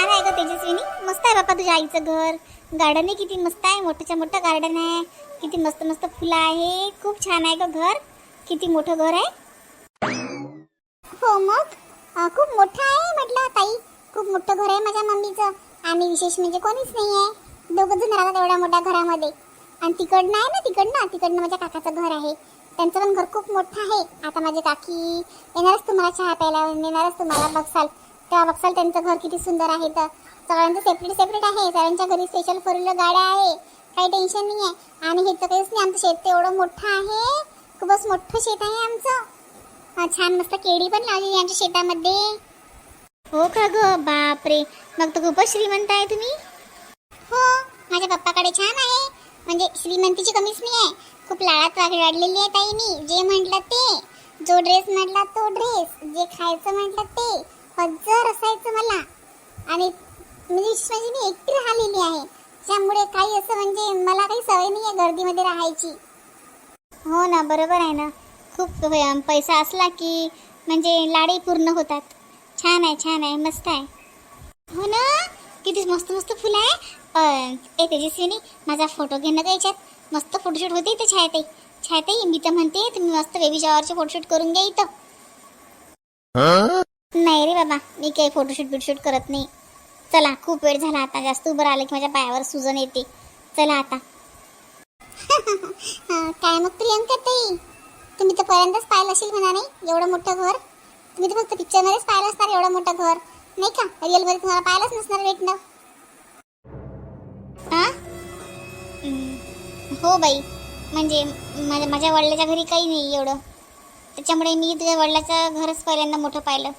छान आहे ग तेजस्विनी. मस्त आहे बाप्पा तुझ्या आईचं घर. गार्डन आहे किती मस्त आहे. मोठंच्या मोठं गार्डन आहे. किती मस्त मस्त फुलं आहे. खूप छान आहे ग घर. किती मोठं घर आहे. हो मग? खूप मोठं आहे म्हटलं ताई. खूप मोठं घर आहे माझ्या मम्मीचं. आणि विशेष म्हणजे कोणीच नाही आहे. दोघं जण राहतात एवढ्या मोठ्या घरामध्ये. आणि तिकडनं आहे ना तिकडनं? तिकडनं माझ्या काकाचं घर आहे. त्यांचं पण घर खूप मोठं आहे. आता माझी काकी येणारच तुम्हाला चहा प्यायला येणारच तुम्हाला बघसाल. तेव्हा बघसाल त्यांचं घर किती सुंदर आहे तर सगळ्यांचं सेपरेट सेपरेट आहे. सगळ्यांच्या घरी स्पेशल फोर व्हीलर गाड्या आहे. काही टेन्शन नाही आहे आणि हे तर काहीच नाही. आमचं शेत तर एवढं मोठं आहे. खूपच मोठं शेत आहे आमचं. छान मस्त केळी पण लावलेली यांच्या आमच्या शेतामध्ये. हो का ग? बापरे. मग तर खूपच श्रीमंत आहे तुम्ही. हो माझ्या पप्पाकडे छान आहे. म्हणजे श्रीमंतीची कमीच नाही आहे. खूप लाळात वाढलेली आहे ताई मी जे म्हटलं ते. जो ड्रेस म्हटला तो ड्रेस जे खायचं म्हटलं ते. हजर असायचं मला. आणि म्हणजे म्हणजे मी एकटी राहिलेली आहे. त्यामुळे काही असं म्हणजे मला काही सवय नाही आहे गर्दीमध्ये राहायची. हो ना बरोबर आहे ना. खूप हो, पैसा असला की म्हणजे लाडही पूर्ण होतात. छान आहे छान आहे मस्त आहे. हो ना? किती मस्त मस्त फुलं आहे. पण ए तेजस्विनी माझा फोटो घेणं का याच्यात. मस्त फोटोशूट होते इथं छायाताई. छायाताई मी तर म्हणते तुम्ही मस्त बेबी शॉवरचे फोटोशूट करून घ्या इथं. नाही रे बाबा मी काही फोटोशूट बिटशूट करत नाही. चला खूप वेळ झाला आता जास्त उभं राहिलं की माझ्या पायावर सुजन येते. चला आता. हा, काय मग प्रियंका ताई? तुम्ही तर पहिल्यांदाच पाहिलं असेल म्हणा नाही? एवढं मोठं घर. तुम्ही तर फक्त पिक्चरमध्येच पाहिलं असणार एवढं मोठं घर. नाही का? रिअलमध्ये तुम्हाला पाहिलंच नसणार भेटणं. हा हो बाई. म्हणजे माझ्या माझ्या वडिलाच्या घरी काही नाही एवढं. त्याच्यामुळे मी तुझ्या वडिलाचं घरच पहिल्यांदा मोठं पाहिलं.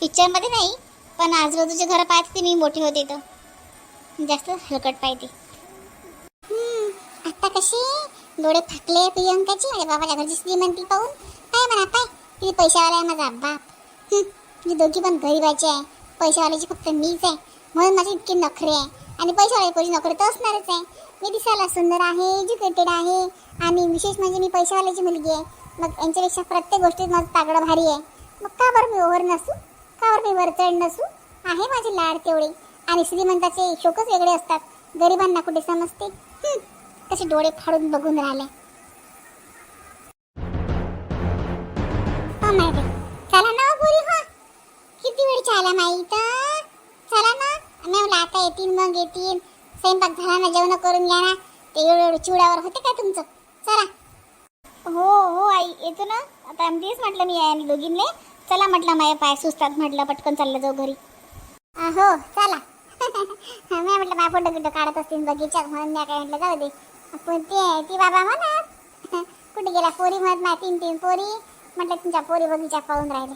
पिक्चरमध्ये नाही पण आजूबाजूचे घरं पाहते ते मी मोठे होते तर. जास्त हलकट पाहिजे आता कशी? डोळे फाकले प्रियंकाची? माझ्या बाबाच्या घरची श्रीमंती पाहून. काय म्हणा पाय. तिथे पैशावाला आहे माझा बाप. मी दोघी पण गरीबाचे आहे. पैशावाल्याची फक्त मीच आहे. म्हणून माझे इतके नखरे आहे. आणि पैशावाले कोणी नखरे तर असणारच आहे. मी दिसायला सुंदर आहे एज्युकेटेड आहे. आणि विशेष म्हणजे मी पैशावाल्याची मुलगी आहे. मग यांच्यापेक्षा प्रत्येक गोष्टीत माझं तागडं भारी आहे. मग का बरं मी ओव्हर नसू? का मी वरचढ नसू. आहे माझे लाड तेवढे. आणि श्रीमंताचे शोकच वेगळे असतात. गरिबांना कुठे समजते? हं. कसे डोळे फाडून बघून राहिले. चला ना हो पुरी हो. किती वेळ चाला माहीत चला ना. मी म्हणलं आता येतील मग येतील. स्वयंपाक झाला ना जेवण करून घ्या ना. ते एवढं चिवड्यावर होते का तुमचं? चला. हो हो आई. येतो ना. आता आमचीच म्हटलं मी आणि दोघींनी चला म्हटलं माझे पाय सुचतात म्हटलं पटकन चाललं जाऊ घरी. हो चला. मी म्हटलं माझ्या फोटो बिटो काढत असतील बगीचा म्हणून मी काय म्हटलं जाऊ दे. पण ते ती बाबा म्हणत कुठे गेला पोरी म्हणत नाही तीन तीन पोरी. म्हटलं तुमच्या पोरी बगीचा पाहून राहिले.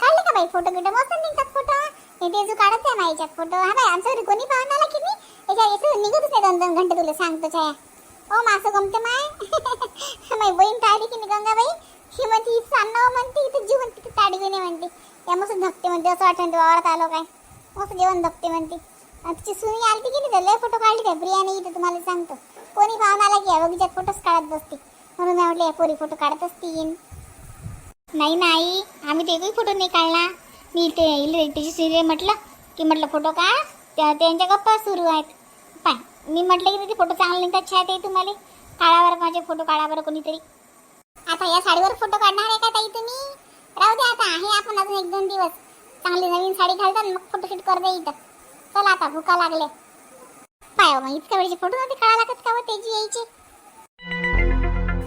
काढले का बाई फोटो बिटो? मस्त निघतात फोटो हे तेजू काढत आहे माझ्याच्यात फोटो हा बाई आमच्या घरी कोणी पाहून आला की नाही? याच्या याचं निघतच नाही दोन दोन घंटे तुला सांगतो छाया ओ मासं गमते माय. माझी बहीण टाळली की मी गंगाबाई? ही म्हणते ही सांगणं म्हणते इथं जीवन तिथे ताडी नाही म्हणते. या मस्त धकते म्हणते असं वाटतं ते वावरात आलो काय? मस्त जेवण धकते म्हणते. आणि तिची सुनी आलती की नाही लय फोटो काढले काय? प्रियाने इथं तुम्हाला सांगतो. कोणी पाहून आला की या बगीच्यात फोटोच काढत बसते. म्हणून मी म्हटलं या पोरी फोटो काढत असतील. नाही नाही आम्ही ते एकही फोटो नाही काढला. मी ते इलेक्ट्रिकची सिरियल म्हटलं की म्हटलं फोटो काढ. त्या त्यांच्या गप्पा सुरू आहेत. पाय मी म्हटलं की ते फोटो चांगले निघतात छाया ते तुम्हाला? काळावर माझे फोटो काढावर कोणीतरी. आता या साडीवर फोटो काढणार आहे का ताई तुम्ही? राहू दे आता आहे आपण अजून एक दोन दिवस. चांगली नवीन साडी घालतात मग फोटोशूट कर इथं. चला आता भुका लागले. पाय हो, मग इतक्या वेळेचे फोटो नव्हते काढा लागत का व त्याची यायचे?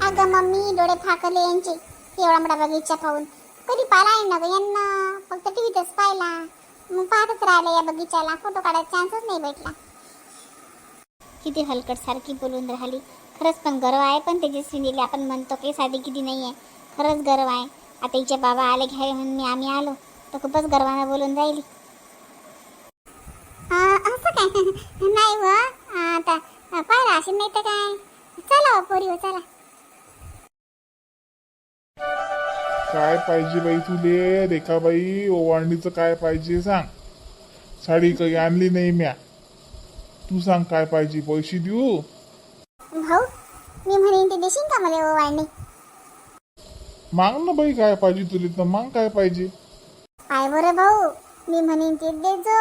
अगं मम्मी डोळे फाकले यांचे. एवढा मोठा बगीचा पाहून. कधी पाहिला आहे ना यांना? फक्त टीव्हीतच पाहिला. मग पाहतच राहिलं या बगीचाला फोटो काढायचा चान्सच नाही भेटला. किती हलकट सारखी बोलून राहिली. खरंच पण गर्व आहे पण तेजस्विनीला आपण म्हणतो की साधी किती नाही आहे खरंच गर्व आहे. आता हिचे बाबा आले घ्यावे म्हणून मी आम्ही आलो. तर खूपच गर्वानं बोलून असं काय? नाही व. आता पाहिला असेल नाही तर काय? चला हो, पोरी हो चला. काय पाहिजे बाई तुले? रेखाबाई ओवाळणीचं काय पाहिजे सांग. साडी काही आणली नाही म्या. तू सांग काय पाहिजे? पैसे देऊ? भाऊ मी म्हणेन ते देशील का मला वाढणे माग ना बाई काय पाहिजे तुले तर माग काय पाहिजे? काय बरं भाऊ मी म्हणेन ते देजो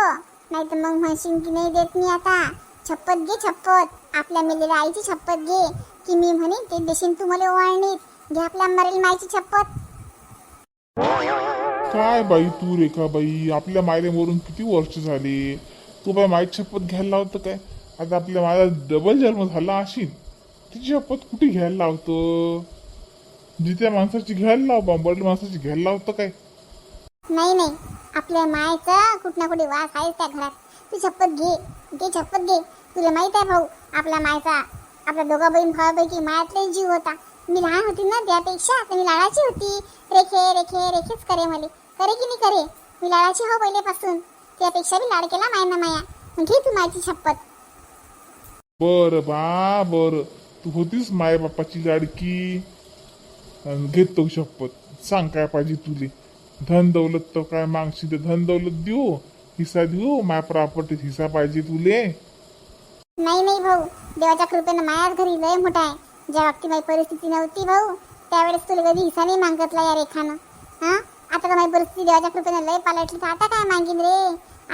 नाही तर मग म्हणशील की नाही देत मी आता. शपथ घे शपथ आपल्या मेलेल्या आईची शपथ घे की मी म्हणे ते देशील तू मला ओवाळणीत घे आपल्या मरेल माईची शपथ काय बाई तू रेखा बाई आपल्या मायले मरून किती वर्ष झाली? तू बाई माईची शपथ घ्यायला लावतं काय? आता आपल्या माझा डबल जन्म झाला असेल तिची शपथ कुठे घ्यायला लावतो? जिथे माणसाची घ्यायला लाव बंबरल्या माणसाची घ्यायला लावतं काय? नाही नाही. आपल्या मायचा कुठं ना कुठे वास आहेच त्या घरात. तू शपथ घे. घे शपथ घे. तुला माहीत आहे भाऊ आपला मायचा आपल्या दोघा बहीण भावापैकी मायातले जीव होता. मी लहान होती ना त्यापेक्षा तर मी लाडाची होती. रेखे रेखे रेखेच करे मला. करे की नाही करे? मी लाडाची हो पहिल्यापासून त्यापेक्षा मी लाड केला मायना माया. घे तू माझी शपथ. बर बा बर. तू होतीस माय बापाची लाडकी घेतो शपथ. सांग काय पाहिजे तुले. धन दौलत तर काय मागशी ते धन दौलत देऊ. हिस्सा देऊ. माय प्रॉपर्टीत हिस्सा पाहिजे तुले. नाही नाही भाऊ. देवाच्या कृपेनं मायाच घरी लय मोठा आहे. ज्या बाबतीत माझी परिस्थिती नव्हती भाऊ त्यावेळेस तुला कधी हिस्सा नाही मागतला या रेखानं. हा? आता तर माझी परिस्थिती देवाच्या कृपेनं लय पालटली. तर आता काय मागीन रे?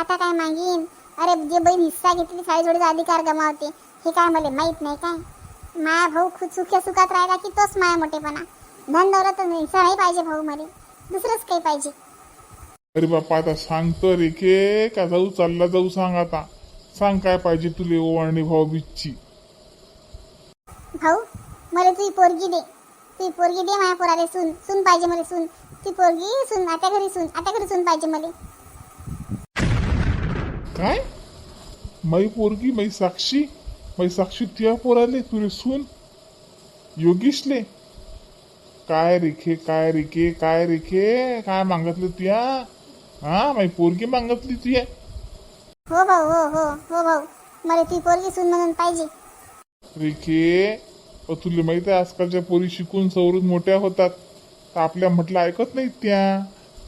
आता काय मागीन? अरे जे बहीण हिस्सा घेतली साडी जोडीचा अधिकार गमावते. हे काय मला माहीत नाही काय? माया भाऊ खूप सुख्या सुखात राहिला की तोच माया मोठेपणा. धन दौलत नाही पाहिजे भाऊ मला. दुसरंच काही पाहिजे. अरे बापा आता सांगतो रेखे का जाऊ चालला जाऊ सांग आता. सांग काय पाहिजे तुले ओवाळणी भाऊ बीचची. भाऊ मला तुझी पोरगी दे. तुझी पोरगी दे माझ्या पोराले सून. सून पाहिजे मला सून. ती पोरगी सून आता घरी सून आता घरी सून पाहिजे मला. काय? मै पोरगी मै साक्षी? मै साक्षी तुया पोराले तुले सून योगेशले काय रेखे काय रेखे काय रेखे काय मागतलं तुया हा मै पोरगी मागतली तुया हो भाऊ हो हो हो भाऊ मला ती पोरगी सून म्हणून पाहिजे रेखे पण तुला माहीत आहे आजकालच्या पोरी शिकून सवरून मोठ्या होतात तर आपल्या म्हटलं ऐकत नाहीत त्या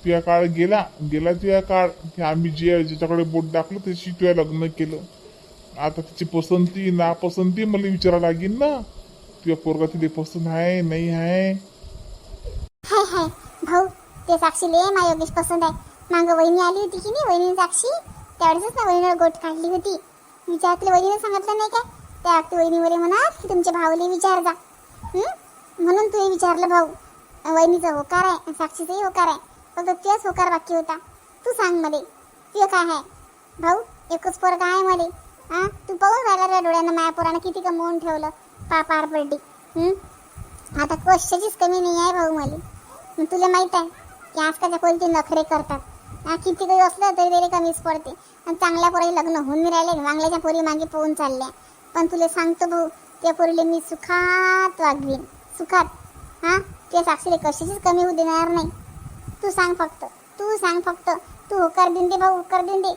तुया काळ गेला गेला तुया काळ आम्ही जे ज्याच्याकडे बोट टाकलं त्याशी तुया लग्न केलं आता तिची पसंती नापसंती मला विचारा लागेल ना. तुझ्या पोरगा तिथे पसंत आहे नाही आहे? हाय हाय भाऊ ते साक्षीले माझ्या योगेश पसंत आहे. मागं वहिनी आली होती की नाही वहिनी साक्षी? त्यावेळेसच ना वहिनीला गोट काढली होती. विचारातल्या वहिनीला सांगितलं नाही काय? त्या वक्ती वहिनीवर म्हणा की तुमच्या भाऊले विचार जा. म्हणून तुम्ही विचारलं भाऊ. वहिनीचा होकार आहे साक्षीचाही होकार आहे. फक्त तुझ्याच होकार बाकी होता. तू सांग मला तुझं काय आहे? भाऊ एकच पोरगा आहे मला. हां? तू पाहून राहिला रे डोळ्यानं माया पोरानं किती कमवून ठेवलं. पापार पडली आता कशाचीच कमी नाही आहे भाऊ मला. मग तुला माहीत आहे की आजकालच्या कोणते नखरे करतात. किती काही असलं तरी तरी कमीच पडते. आणि चांगल्या पोराचे लग्न होऊन नाही राहिले वांगल्याच्या पोरी मागे पोहून चालल्या. पण तुला सांगतो भाऊ त्या पोरीला मी सुखात वागवीन. सुखात. हां? त्या साक्षीला कशाचीच कमी होऊ देणार नाही. तू सांग फक्त. तू सांग फक्त. तू होकार देऊन दे भाऊ होकार देऊन दे.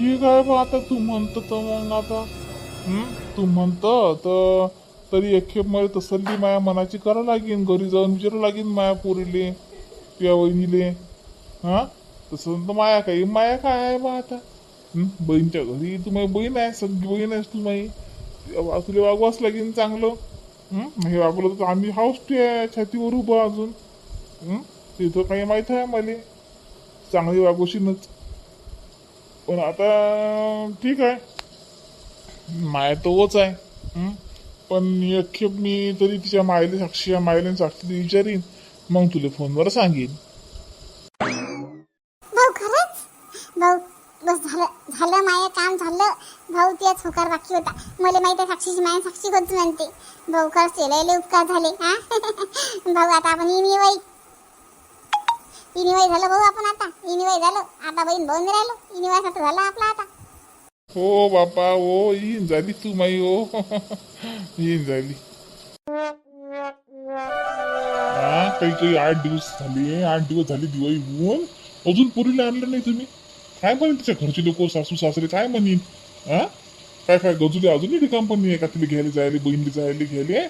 ठीक आहे बा आता तू म्हणतो तर मग आता. हं? तू म्हणतो तर तरी एक मला तसल्ली माया मनाची करा लागीन घरी जाऊन विचारू लागेन माया पोरीले तुझ्या वहिनीले. हा? तसं तर माया काही माया काय आहे बा आता? हं? बहीणच्या घरी तू माझी बहीण आहे सगळी बहीण आहेस तू माई तुला तुला वागवाच लागेन चांगलं. हं? हे वागलं तर आम्ही हाऊस तुझ्या छातीवर उभं अजून. हं? तिथं काही माहीत आहे मला. चांगली वागोशीनच पण आता ठीक आहे. माया तोच आहे. हं? पण एक खेप मी तरी तिच्या मायले साक्षी मायले साक्षी विचारीन. मग तुला फोनवर सांगेन. भाऊ खरंच? भाऊ बस झालं झालं माया काम झालं. भाऊ त्याच होकार बाकी होता. मला माहिती आहे साक्षीची माया साक्षी कोणती म्हणते. भाऊ खरंच लय उपकार झाले हा? भाऊ आता आपण इनिवाई इनिवाई झालं भाऊ आपण आता. इनिवाई झालं. आता बहीण भाऊन राहिलो. इनिवाई साठी झालं आपला आता. हो बापा ओ येईन झाली तू माई ओ येईन झाली. हा काही काही आठ दिवस झाले आठ दिवस झाले दिवाळी होऊन. अजून पुरीला आणलं नाही तुम्ही. काय म्हणेन तिच्या घरचे लोक सासू सासरे काय म्हणेन हा? काय काय गजुली अजूनही रिकाम पण नाही आहे का? तिला घ्यायला जायले बहिणीला जायला घ्यायले.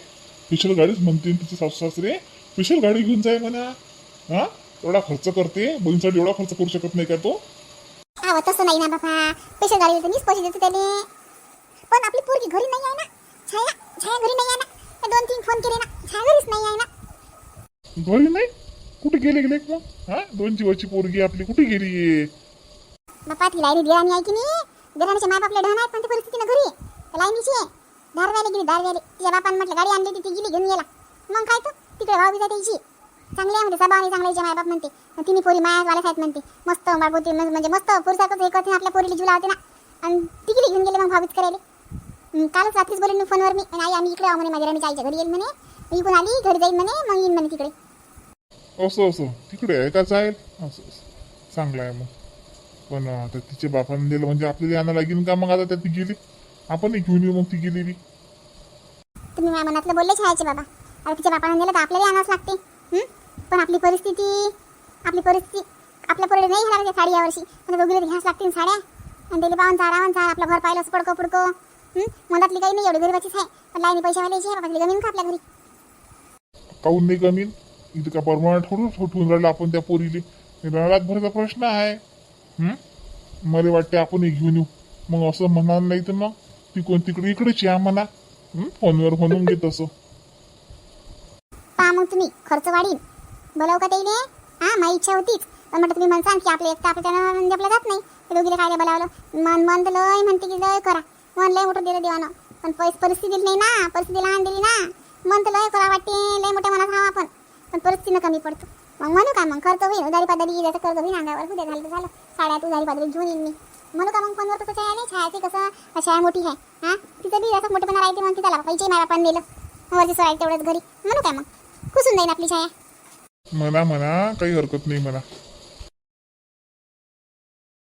स्पेशल गाडीच म्हणते तिचे सासू सासरे. स्पेशल गाडी घेऊन जाय म्हणा. हा? एवढा खर्च करते बहिणीसाठी एवढा खर्च करू शकत नाही का तो? हा तसं नाही ना बाबा पैसे गाडी मीच पैसे देतो त्याने पण आपली पोरगी घरी नाही आहे ना. छाया छाया घरी नाही आहे ना. दोन तीन फोन केले ना. छाया घरीच नाही आहे ना. घरी नाही? कुठे गेले गेले मग हा? पोरगी आपली. कुठे गेली? बापा ती लाईनी देराणी आहे की नाही? देराणीच्या मायबापले ढण आहेत पण ती परिस्थितीनं घरी. आहे त्या लाईनीची आहे. धारव्याला गेली धारव्याला. तिच्या बापानं म्हटलं गाडी आणली ती गेली घेऊन गेला मग काय तर तिकडे भाऊ बिजा त्याची चांगली आहे म्हणते सभा आणि चांगल्याचे मायबाप म्हणते. पण तिने पोरी मायावाल्याच आहेत म्हणते. मस्त बाळबोती म्हणजे मस्त पुरुषातच हे करते आपल्या पोरीला जीव लावते ना. आणि ती गेली घेऊन गेले मग भाऊबीज करायला. कालच रात्रीच बोलले मी फोनवर मी आई आम्ही इकडे आहो म्हणे माझ्या राणीच्या आईच्या घरी येईल म्हणे. मी इकडून आली घरी जाईल म्हणे मग येईन म्हणे तिकडे. असं असं. तिकडे आहे का जाईल? असं चांगलं आहे मग. पण आता तिच्या बापाने दिलं म्हणजे आपल्याला यानं लागेल का मग आता त्या ती गेली आपण घेऊन येऊ मग ती गेलेली तुम्ही माझ्या मनातलं बोलले छायाचे बाबा. आता तिच्या बापाने दिलं तर आपल्याला आणावंच लागते? पण आपली परिस्थिती आपली परिस्थिती आपल्या पोरीला नाही लागते साडी यावर्षी. पण दोघीला घ्यास लागतील साड्या? आणि त्याला पाहून चारावून चार आपलं घर पाहिलं पडकं पुडकं? मनातली काही नाही एवढी गरीबाचीच आहे. पण लाईनी पैशावाल्याची आहे बाबा जमीन का आपल्या घरी? काहून नाही कमीन इथं का परमानंट थोडं ठेवून राहिलं आपण त्या पोरीले. रात भरचा प्रश्न आहे? मला वाटते आपण हे घेऊन येऊ. मग असं म्हणणार नाही तर मग ती कोण तिकडे इकडेच या म्हणा. हं? फोनवर म्हणून घेत असं पहा मग तुम्ही खर्च वाढीन. बोलाव का त्याने हा माझी इच्छा होतीच. पण म्हटलं तुम्ही म्हणसान की आपलं एकटा आपलं त्यानं म्हणजे आपलं जात नाही. ते दोघीला काय बोलावलं? मन मन तर लय म्हणते की लय करा. मन लय मोठं दिलं देवानं. पण पैसे परिस्थिती नाही ना परिस्थिती लहान दिली ना. मन तर लय करा वाटते लय मोठ्या मनात राहा आपण. पण परिस्थितीनं कमी पडतो. मग म्हणू का मग करतो होईल. उधारी पादारी त्याचं कर्ज होईल. अंगावर उद्या झालं तर झालं. साड्यात उधारी पादारी घेऊन येईन मी. म्हणू का मग फोनवर तसं छाया नाही? छायाची कसं? छाया मोठी आहे. हा? तिचं बी असं मोठेपणा राहते मग तिला पैसे माझ्या बापान दिलं वरची सोडायचं तेवढंच घरी. म्हणू काय मग? खुसून जाईन आपली छाया. म्हणा म्हणा काही हरकत नाही म्हणा.